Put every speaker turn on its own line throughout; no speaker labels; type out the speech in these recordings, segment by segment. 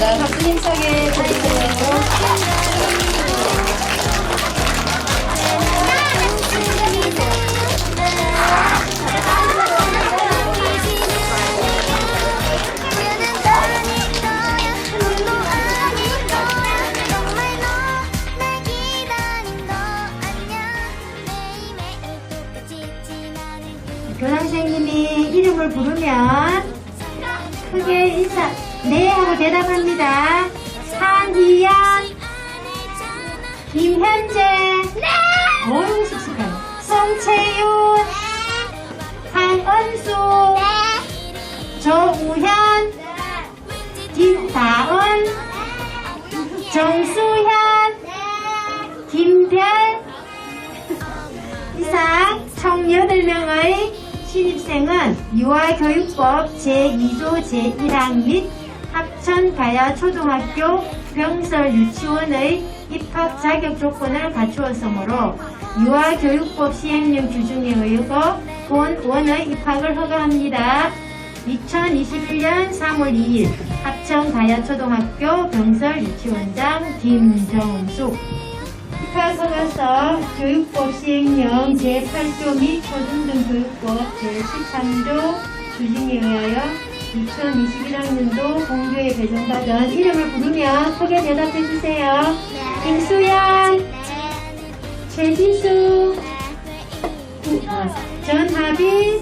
나가 쓰임싸게 부탁드려요. 이름을 부르면 크게 인사, 네 하고 대답합니다. 한희연, 김현재, 네. 어이구 씩씩하네. 송채윤, 한은수, 조우현, 김다은, 입생은 유아교육법 제2조 제1항 및 합천가야 초등학교 병설 유치원의 입학 자격 조건을 갖추었으므로 유아교육법 시행령 규정에 의거 본 원의 입학을 허가합니다. 2021년 3월 2일 합천가야초등학교 병설 유치원장 김정숙 입학허가서 교육법 시행령 제8조 및 초등등교육법 제13조 규정에 의하여 2021학년도 공교에 배정받은 이름을 부르면 크게 대답해 주세요. 김수연, 최지수, 구- 어, 전하빈,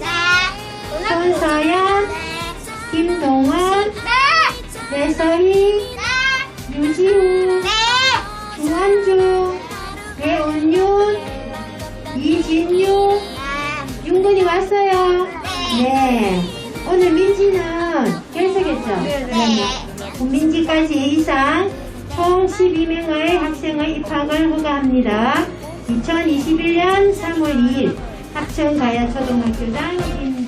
손서연, 김동원, 배서희, 유지우, 이진유, 윤근이 왔어요. 네. 오늘 민지는 결석했죠? 네. 민지까지 이상 총 12명의 학생의 입학을 허가합니다. 2021년 3월 2일 합천가야초등학교장 김